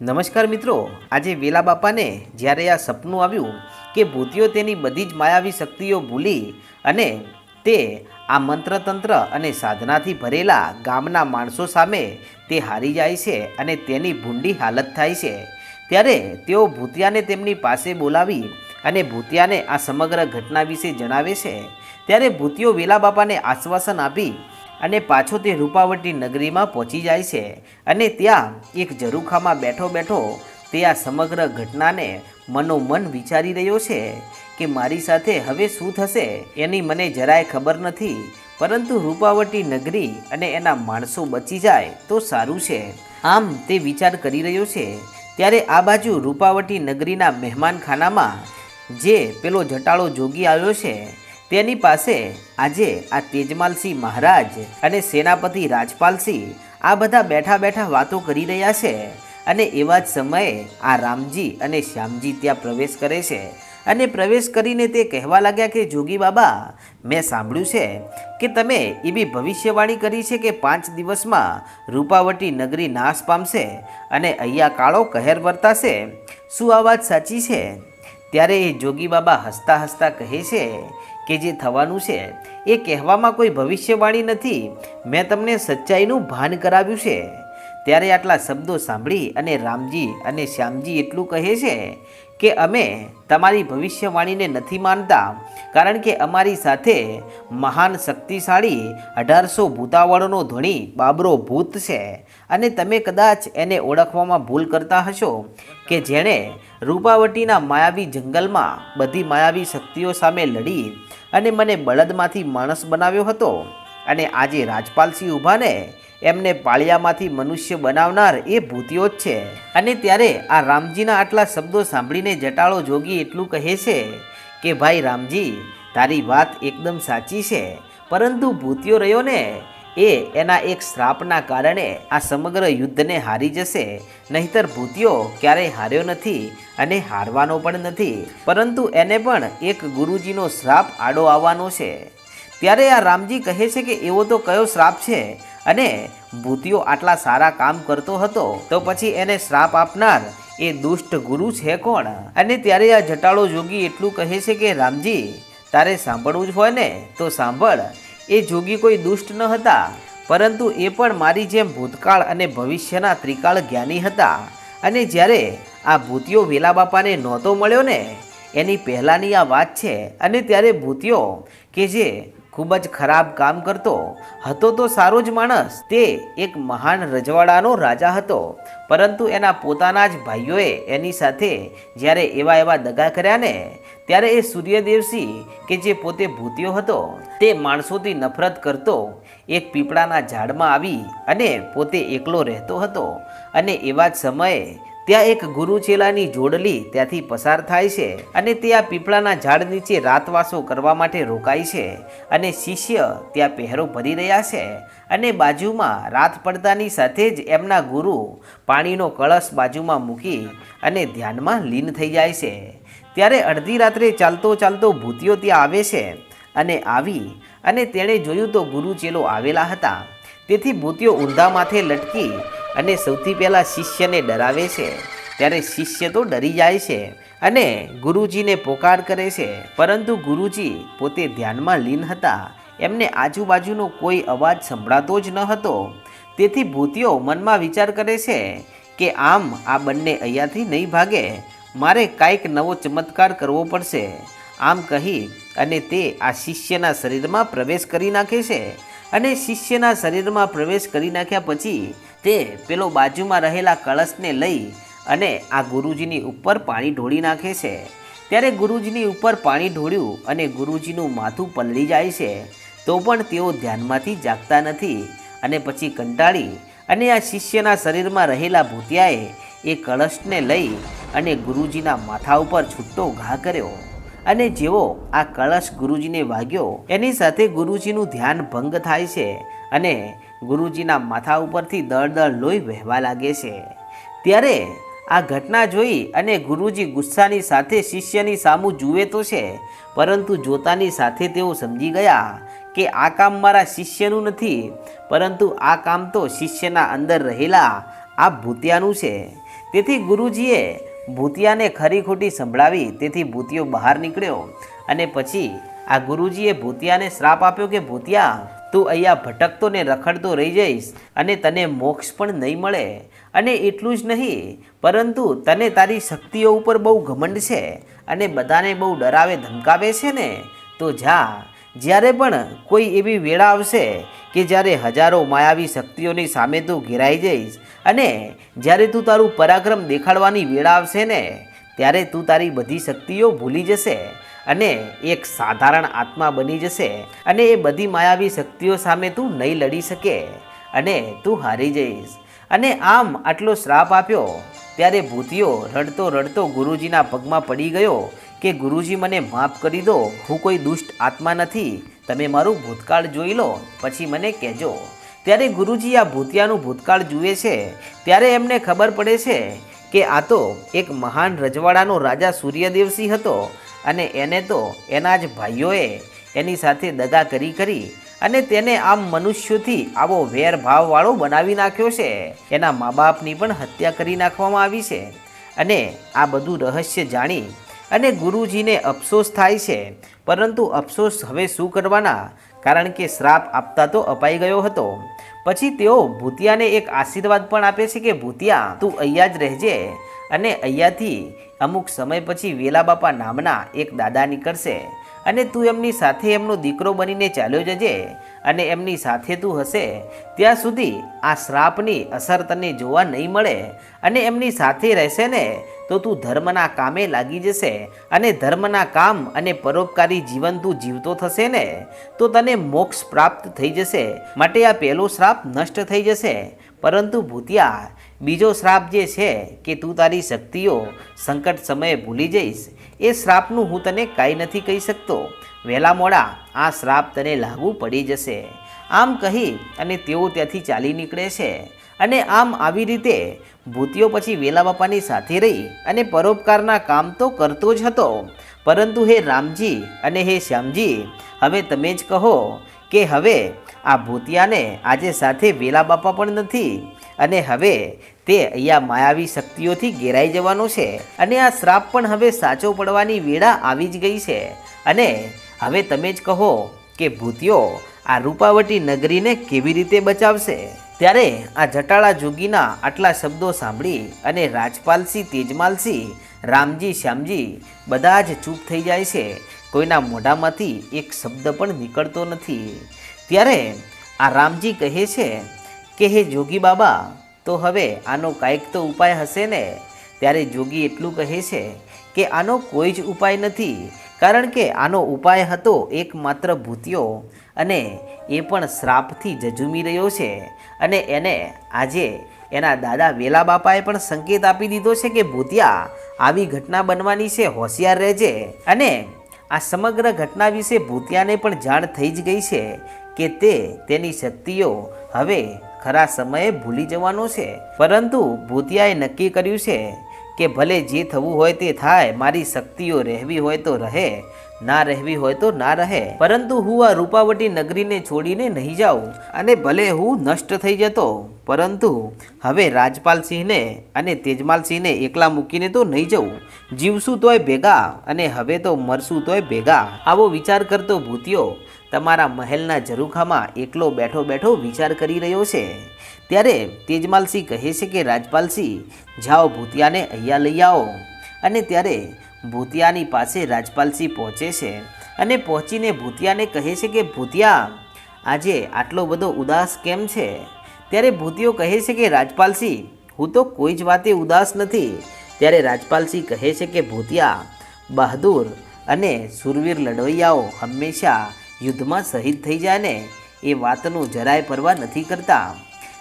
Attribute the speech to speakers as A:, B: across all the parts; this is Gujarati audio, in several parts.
A: નમસ્કાર મિત્રો, આજે વેલા બાપાને જ્યારે આ સપનું આવ્યું કે ભૂતિઓ તેની બધી જ માયાવી શક્તિઓ ભૂલી અને તે આ મંત્રતંત્ર અને સાધનાથી ભરેલા ગામના માણસો સામે તે હારી જાય છે અને તેની ભૂંડી હાલત થાય છે, ત્યારે તેઓ ભૂતિયાને તેમની પાસે બોલાવી અને ભૂતિયાને આ સમગ્ર ઘટના વિશે જણાવે છે. ત્યારે ભૂતિઓ વેલા બાપાને આશ્વાસન આપી અને પાછો તે રૂપાવટી નગરીમાં પહોંચી જાય છે. અને ત્યાં એક ઝરૂખામાં બેઠો બેઠો તે આ સમગ્ર ઘટનાને મનોમન વિચારી રહ્યો છે કે મારી સાથે હવે શું થશે એની મને જરાય ખબર નથી. પરંતુ રૂપાવટી નગરી અને એના માણસો બચી જાય તો સારું છે. આમ તે વિચાર કરી રહ્યો છે. ત્યારે આ બાજુ રૂપાવટી નગરીના મહેમાનખાનામાં જે પેલો જટાળો જોગી આવ્યો છે. તેની પાસે આજે આ તેજમાલસિંહ મહારાજ અને સેનાપતિ રાજપાલસિંહ આ બધા બેઠા બેઠા વાતો કરી રહ્યા છે અને એવા જ સમયે આ રામજી અને શ્યામજી ત્યાં પ્રવેશ કરે છે. અને પ્રવેશ કરીને તે કહેવા લાગ્યા કે, જોગી બાબા, મેં સાંભળ્યું છે કે તમે એવી ભવિષ્યવાણી કરી છે કે પાંચ દિવસમાં રૂપાવટી નગરી નાશ પામશે અને અહીંયા કાળો કહેર વર્તાશે. શું આ વાત સાચી છે? ત્યારે એ જોગી બાબા હસતા હસતા કહે છે કે જે થવાનું છે, એ કહેવામાં કોઈ ભવિષ્યવાણી નથી. મેં તમને સચ્ચાઈનું ભાન કરાવ્યું છે. ત્યારે આટલા શબ્દો સાંભળી અને રામજી અને શ્યામજી એટલું કહે છે કે અમે તમારી ભવિષ્યવાણીને નથી માનતા, કારણ કે અમારી સાથે મહાન શક્તિશાળી અઢારસો ભૂતાવળનો ધણી બાબરો ભૂત છે અને તમે કદાચ એને ઓળખવામાં ભૂલ કરતા હશો કે જેણે રૂપાવટીના માયાવી જંગલમાં બધી માયાવી શક્તિઓ સામે લડી અને મને બળદમાંથી માણસ બનાવ્યો હતો. અને આજે રાજપાલસિંહ ઊભા ને એમને પાળિયામાંથી મનુષ્ય બનાવનાર એ ભૂતિઓ જ છે. અને ત્યારે આ રામજીના આટલા શબ્દો સાંભળીને જટાળો જોગી એટલું કહે છે કે, ભાઈ રામજી, તારી વાત એકદમ સાચી છે. પરંતુ ભૂતિયો રહ્યો ને એ એના એક શ્રાપના કારણે આ સમગ્ર યુદ્ધને હારી જશે. નહીતર ભૂતિયો ક્યારેય હાર્યો નથી અને હારવાનો પણ નથી. પરંતુ એને પણ એક ગુરુજીનો શ્રાપ આડો આવવાનો છે. ત્યારે આ રામજી કહે છે કે એવો તો કયો શ્રાપ છે? અને ભૂતિયો આટલા સારા કામ કરતો હતો તો પછી એને શ્રાપ આપનાર એ દુષ્ટ ગુરુ છે કોણ? અને ત્યારે આ જટાળો જોગી એટલું કહે છે કે, રામજી, તારે સાંભળવું જ હોય ને? તો સાંભળ એ જોગી કોઈ દુષ્ટ ન હતા, પરંતુ એ પણ મારી જેમ ભૂતકાળ અને ભવિષ્યના ત્રિકાળ જ્ઞાની હતા. અને જ્યારે આ ભૂતિયો વેલા બાપાને નહોતો મળ્યો ને, એની પહેલાંની આ વાત છે. અને ત્યારે ભૂતિયો કે જે ખૂબ જ ખરાબ કામ કરતો હતો તો સારો જ માણસ. તે એક મહાન રજવાડાનો રાજા હતો. પરંતુ એના પોતાના જ ભાઈઓએ એની સાથે જ્યારે એવા એવા દગા કર્યા ને, ત્યારે એ સૂર્યદેવસિંહ કે જે પોતે ભૂત્યો હતો, તે માણસોથી નફરત કરતો એક પીપળાના ઝાડમાં આવી અને પોતે એકલો રહેતો હતો. અને એવા જ સમયે ત્યાં એક ગુરુચેલાની જોડલી ત્યાંથી પસાર થાય છે અને તે આ પીપળાના ઝાડ નીચે રાતવાસો કરવા માટે રોકાય છે અને શિષ્ય ત્યાં પહેરો ભરી રહ્યા છે અને બાજુમાં રાત પડતાની સાથે જ એમના ગુરુ પાણીનો કળશ બાજુમાં મૂકી અને ધ્યાનમાં લીન થઈ જાય છે. ત્યારે અડધી રાત્રે ચાલતો ચાલતો ભૂતિયો ત્યાં આવે છે અને આવી અને તેણે જોયું તો ગુરુચેલો આવેલા હતા. તેથી ભૂતિયો ઊંધા માથે લટકી અને સૌથી પહેલાં શિષ્યને ડરાવે છે, ત્યારે શિષ્ય તો ડરી જાય છે અને ગુરુજીને પોકાર કરે છે. પરંતુ ગુરુજી પોતે ધ્યાનમાં લીન હતા. એમને આજુબાજુનો કોઈ અવાજ સંભળાતો જ ન હતો. તેથી ભૂતિયો મનમાં વિચાર કરે છે કે આમ આ બંને અહીંયાથી નહીં ભાગે. મારે કાંઈક નવો ચમત્કાર કરવો પડશે. આમ કહી અને તે આ શિષ્યના શરીરમાં પ્રવેશ કરી નાખે છે. અને શિષ્યના શરીરમાં પ્રવેશ કરી નાખ્યા પછી તે પેલો બાજુમાં રહેલા કળશને લઈ અને આ ગુરુજીની ઉપર પાણી ઢોળી નાખે છે. ત્યારે ગુરુજીની ઉપર પાણી ઢોળ્યું અને ગુરુજીનું માથું પલળી જાય છે, તો પણ તેઓ ધ્યાનમાંથી જાગતા નથી અને પછી કંટાળી અને આ શિષ્યના શરીરમાં રહેલા ભૂતિયાએ એ કળશને લઈ અને ગુરુજીના માથા ઉપર છૂટો ઘા કર્યો. અને જેવો આ કળશ ગુરુજીને વાગ્યો, એની સાથે ગુરુજીનું ધ્યાન ભંગ થાય છે અને ગુરુજીના માથા ઉપરથી દળ દળ લોહી વહેવા લાગે છે. ત્યારે આ ઘટના જોઈ અને ગુરુજી ગુસ્સાની સાથે શિષ્યની સામું જુએ તો છે, પરંતુ જોતાની સાથે તેઓ સમજી ગયા કે આ કામ મારા શિષ્યનું નથી, પરંતુ આ કામ તો શિષ્યના અંદર રહેલા આ ભૂતિયાનું છે. તેથી ગુરુજીએ ભૂતિયાને ખરી ખોટી સંભળાવી તેથી ભૂતિયો બહાર નીકળ્યો અને પછી આ ગુરુજીએ ભૂતિયાને શ્રાપ આપ્યો કે, ભૂતિયા, તું અહીંયા ભટકતો ને રખડતો રહી જઈશ અને તને મોક્ષ પણ નહીં મળે. અને એટલું જ નહીં, પરંતુ તને તારી શક્તિઓ ઉપર બહુ ઘમંડ છે અને બધાને બહુ ડરાવે, ધમકાવે છે ને? તો જા, જ્યારે પણ કોઈ એવી વેળા આવશે કે જ્યારે હજારો માયાવી શક્તિઓની સામે તું ઘેરાઈ જઈશ અને જ્યારે તું તારું પરાક્રમ દેખાડવાની વેળા આવશે ને, ત્યારે તું તારી બધી શક્તિઓ ભૂલી જશે અને એક સાધારણ આત્મા બની જશે અને એ બધી માયાવી શક્તિઓ સામે તું નહીં લડી શકે અને તું હારી જઈશ. અને આમ આટલો શ્રાપ આપ્યો ત્યારે ભૂતિયો રડતો રડતો ગુરુજીના પગમાં પડી ગયો કે, ગુરુજી, મને માફ કરી દો. હું કોઈ દુષ્ટ આત્મા નથી. તમે મારું ભૂતકાળ જોઈ લો. પછી મને કહેજો. ત્યારે ગુરુજી આ ભૂતિયાનું ભૂતકાળ જુએ છે. ત્યારે એમને ખબર પડે છે કે આ તો એક મહાન રજવાડાનો રાજા સૂર્યદેવસિંહ હતો અને એને તો એના જ ભાઈઓએ એની સાથે દગા કરી કરી અને તેને આમ મનુષ્યોથી આવો વેર ભાવવાળો બનાવી નાખ્યો છે. એના મા બાપની પણ હત્યા કરી નાખવામાં આવી છે અને આ બધું રહસ્ય જાણી અને ગુરુજીને અફસોસ થાય છે. પરંતુ અફસોસ હવે શું કરવાના? કારણ કે શ્રાપ આપતા તો અપાઈ ગયો હતો. પછી તેઓ ભૂતિયાને એક આશીર્વાદ પણ આપે છે કે, ભૂતિયા, તું અહીંયા જ રહેજે અને અહીંયાથી અમુક સમય પછી વેલા બાપા નામના એક દાદા નીકળશે અને તું એમની સાથે એમનો દીકરો બનીને ચાલ્યો જજે અને એમની સાથે તું હશે. ત્યાં સુધી આ શ્રાપની અસર તને જોવા નહીં મળે અને એમની સાથે રહેશે ને તો તું ધર્મના કામે લાગી જશે અને ધર્મના કામ અને પરોપકારી જીવન તું જીવતો થશે ને તો તને મોક્ષ પ્રાપ્ત થઈ જશે. માટે આ પહેલો શ્રાપ નષ્ટ થઈ જશે. પરંતુ ભૂતિયા, બીજો શ્રાપ જે છે કે તું તારી શક્તિઓ સંકટ સમયે ભૂલી જઈશ, એ શ્રાપનું હું તને કાંઈ નથી કહી શકતો. વહેલા મોડા આ શ્રાપ તને લાગુ પડી જશે. આમ કહી અને તેઓ ત્યાંથી ચાલી નીકળે છે. અને આમ આવી રીતે ભૂતિઓ પછી વેલા બાપાની સાથે રહી અને પરોપકારના કામ તો કરતો જ હતો. પરંતુ હે રામજી અને હે શ્યામજી, હવે તમે જ કહો કે હવે આ ભૂતિયાને આજે સાથે વેલા બાપા પણ નથી અને હવે તે અહીંયા માયાવી શક્તિઓથી ઘેરાઈ જવાનો છે. અને આ શ્રાપ પણ હવે સાચો પડવાની વેળા આવી જ ગઈ છે. અને હવે તમે જ કહો કે ભૂતિયો આ રૂપાવટી નગરીને કેવી રીતે બચાવશે? ત્યારે આ જટાળા જોગીના આટલા શબ્દો સાંભળી અને રાજપાલસિંહ તેજમાલસિંહ રામજી, શ્યામજી બધા જ ચૂપ થઈ જાય છે. કોઈના મોઢામાંથી એક શબ્દ પણ નીકળતો નથી. ત્યારે આ રામજી કહે છે કે, હે જોગી બાબા, તો હવે આનો કાંઈક તો ઉપાય હશે ને? ત્યારે જોગી એટલું કહે છે કે, આનો કોઈ જ ઉપાય નથી. કારણ કે આનો ઉપાય હતો એકમાત્ર ભૂતિયો અને એ પણ શ્રાપથી જજુમી રહ્યો છે અને એને આજે એના દાદા વેલા બાપાએ પણ સંકેત આપી દીધો છે કે ભૂતિયા, આવી ઘટના બનવાની છે, હોશિયાર રહેજે. અને આ સમગ્ર ઘટના વિશે ભૂતિયાને પણ જાણ થઈ જ ગઈ છે કે તે તેની શક્તિઓ હવે ખરા સમયે ભૂલી જવાનો છે. પરંતુ ભૂતિયાએ નક્કી કર્યું છે કે ભલે જે થવું હોય તે થાય, મારી શક્તિઓ રહેવી હોય તો રહે, ના રહેવી હોય તો ના રહે. પરંતુ હું આ રૂપાવટી નગરીને છોડીને નહીં જાઉં અને ભલે હું નષ્ટ થઈ જતો, પરંતુ હવે રાજપાલસિંહને અને તેજમાલસિંહને એકલા મૂકીને તો નહીં જવું જીવશું તોય ભેગા અને હવે તો મરશું તોય ભેગા. આવો વિચાર કરતો ભૂતિયો, તમારા મહેલના ઝરૂખામાં એકલો બેઠો બેઠો વિચાર કરી રહ્યો છે. ત્યારે તેજમાલસિંહ કહે છે કે, રાજપાલસિંહ, જાઓ ભૂતિયાને અહીંયા લઈ આવો. અને ત્યારે ભૂતિયાની પાસે રાજપાલસિંહ પહોંચે છે અને પહોંચીને ભૂતિયાને કહે છે કે, ભૂતિયા, આજે આટલો બધો ઉદાસ કેમ છે? ત્યારે ભૂતિયો કહે છે કે, રાજપાલસિંહ, હું તો કોઈ જ વાતે ઉદાસ નથી. ત્યારે રાજપાલસિંહ કહે છે કે, ભૂતિયા, બહાદુર અને સુરવીર લડવૈયાઓ હંમેશા યુદ્ધમાં શહીદ થઈ જાય ને, એ વાતનું જરાય પરવા નથી કરતા.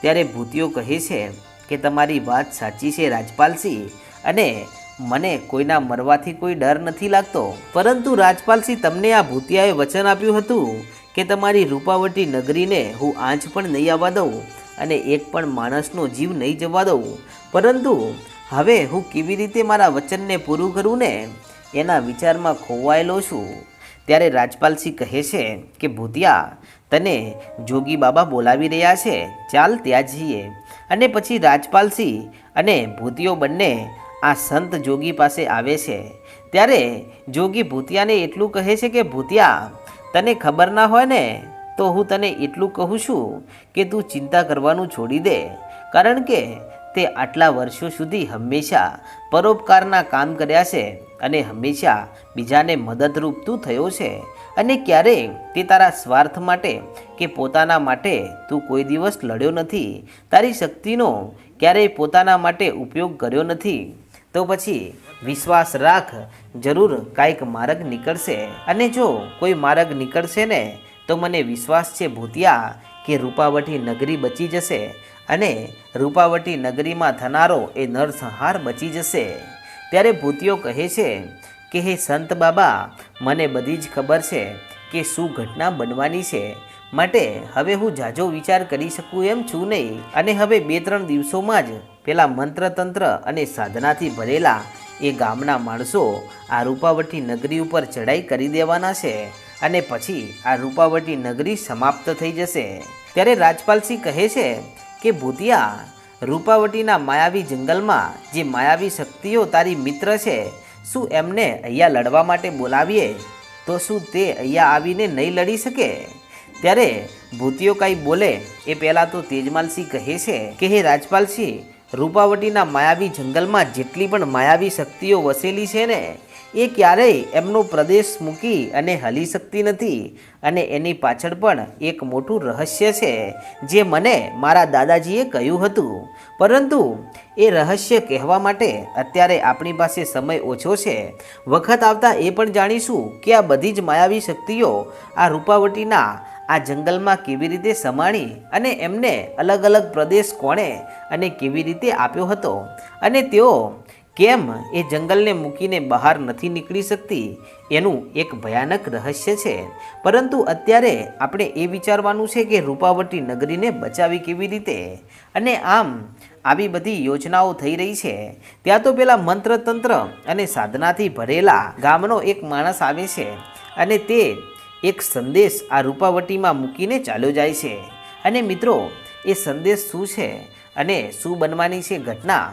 A: ત્યારે ભૂતિઓ કહે છે કે તમારી વાત સાચી છે રાજપાલસિંહ અને મને કોઈના મરવાથી કોઈ ડર નથી લાગતો. પરંતુ રાજપાલસિંહ તમને આ ભૂતિયાએ વચન આપ્યું હતું કે તમારી રૂપાવટી નગરીને હું આંચ પણ નહીં આવવા દઉં અને એક પણ માણસનો જીવ નહીં જવા દઉં. પરંતુ હવે હું કેવી રીતે મારા વચનને પૂરું કરું ને? એના વિચારમાં ખોવાયેલો છું. ત્યારે રાજપાલસિંહ કહે છે કે, ભૂતિયા, તને જોગી બાબા બોલાવી રહ્યા છે. ચાલ ત્યાં જઈએ. અને પછી રાજપાલસિંહ અને ભૂતિયો બંને આ સંત જોગી પાસે આવે છે. ત્યારે જોગી ભૂતિયાને એટલું કહે છે કે, ભૂતિયા, તને ખબર ના હોય ને, તો હું તને એટલું કહું છું કે તું ચિંતા કરવાનું છોડી દે. કારણ કે તે આટલા વર્ષો સુધી હંમેશા પરોપકારના કામ કર્યા છે. અને હંમેશા બીજાને મદદરૂપ તું થયો છે. અને ક્યારેય તે તારા સ્વાર્થ માટે કે પોતાના માટે તું કોઈ દિવસ લડ્યો નથી. તારી શક્તિનો ક્યારેય પોતાના માટે ઉપયોગ કર્યો નથી. તો પછી વિશ્વાસ રાખ, જરૂર કાંઈક માર્ગ નીકળશે. અને જો કોઈ માર્ગ નીકળશે ને, તો મને વિશ્વાસ છે ભૂતિયા, કે રૂપાવટી નગરી બચી જશે. અને રૂપાવટી નગરીમાં થનારો એ નરસંહાર બચી જશે. ત્યારે ભૂતિયો કહે છે કે, હે સંત બાબા, મને બધી જ ખબર છે કે શું ઘટના બનવાની છે. માટે હવે હું જાજો વિચાર કરી શકું એમ છું નહીં. અને હવે બે ત્રણ દિવસોમાં જ પેલા મંત્રતંત્ર અને સાધનાથી ભરેલા એ ગામના માણસો આ રૂપાવટી નગરી ઉપર ચડાઈ કરી દેવાના છે અને પછી આ રૂપાવટી નગરી સમાપ્ત થઈ જશે. ત્યારે રાજપાલસિંહ કહે છે કે, ભૂતિયા રૂપાવટીના માયાવી જંગલમાં જે માયાવી શક્તિઓ તારી મિત્ર છે, શું એમને અહીંયા લડવા માટે બોલાવીએ? તો શું તે અહીંયા આવીને નહીં લડી શકે? ત્યારે ભૂતિયો કાંઈ બોલે, એ પહેલાં તો તેજમાલસિંહ કહે છે કે, હે રાજપાલસિંહ, રૂપાવટીના માયાવી જંગલમાં જેટલી પણ માયાવી શક્તિઓ વસેલી છે ને એ ક્યારેય એમનો પ્રદેશ મૂકી અને હલી શકતી નથી. અને એની પાછળ પણ એક મોટું રહસ્ય છે, જે મને મારા દાદાજીએ કહ્યું હતું. પરંતુ એ રહસ્ય કહેવા માટે અત્યારે આપણી પાસે સમય ઓછો છે. વખત આવતા એ પણ જાણીશું કે આ બધી જ માયાવી શક્તિઓ આ રૂપાવટીના આ જંગલમાં કેવી રીતે સમાણી અને એમને અલગ અલગ પ્રદેશ કોણે અને કેવી રીતે આપ્યો હતો. અને તેઓ કેમ એ જંગલને મૂકીને બહાર નથી નીકળી શકતી? એનું એક ભયાનક રહસ્ય છે. પરંતુ અત્યારે આપણે એ વિચારવાનું છે કે રૂપાવટી નગરીને બચાવી કેવી રીતે? અને આમ, આવી બધી યોજનાઓ થઈ રહી છે. ત્યાં તો પેલા મંત્રતંત્ર અને સાધનાથી ભરેલા ગામનો એક માણસ આવે છે અને તે એક સંદેશ આ રૂપાવટીમાં મૂકીને ચાલ્યો જાય છે. અને મિત્રો, એ સંદેશ શું છે? અને શું બનવાની છે ઘટના?